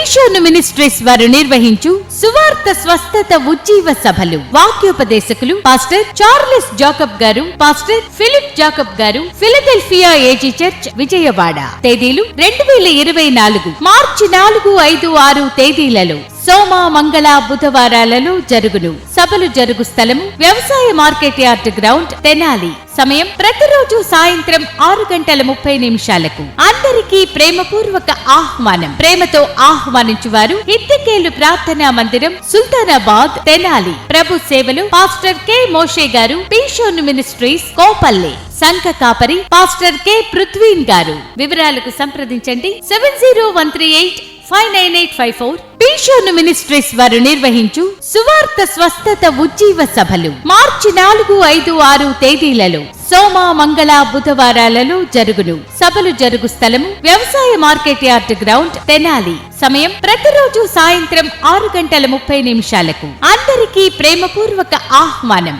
పీషోను ministries వారు నిర్వహించు సువార్త స్వస్థత ఉజ్జీవ సభలు. వాక్యోపదేశకులు పాస్టర్ చార్లెస్ జాకబ్ గారు పాస్టర్ ఫిలిప్ జాకబ్ గారు ఫిలదెల్ఫియా ఏజీ చర్చ్ విజయవాడ. తేదీలు రెండు వేల ఇరవై నాలుగు మార్చి నాలుగు ఐదు ఆరు తేదీలలో. సోమ మంగళ బుధవారాలలో జరుగును. సభలు జరుగు స్థలము వ్యవసాయ మార్కెట్ యార్డ్ గ్రౌండ్ తెనాలి. సమయం ప్రతిరోజు సాయంత్రం ఆరు గంటల ముప్పై నిమిషాలకు. అందరికీ ప్రేమపూర్వక ఆహ్వానం. ప్రేమతో ఆహ్వానించువారు ఇద్దకేలు ప్రార్థనా మందిరం సుల్తానాబాద్ తెనాలి. ప్రభు సేవలు పాస్టర్ కె మోషే గారు పీషోన్ మినిస్ట్రీస్ కోపల్లె. సంఘ కాపరి పాస్టర్ కె పృథ్వీన్ గారు. వివరాలకు సంప్రదించండి seven zero one three eight five nine eight five four. పీషోను ministries వారు నిర్వహించు సువార్త స్వస్థత ఉజ్జీవ సభలు. మార్చి నాలుగు ఐదు ఆరు తేదీలలో సోమ మంగళ బుధవారాలలో జరుగును. సభలు జరుగు స్థలము వ్యవసాయ మార్కెట్ యార్డ్ గ్రౌండ్ తెనాలి. సమయం ప్రతిరోజు సాయంత్రం ఆరు గంటల ముప్పై నిమిషాలకు. అందరికీ ప్రేమపూర్వక ఆహ్వానం.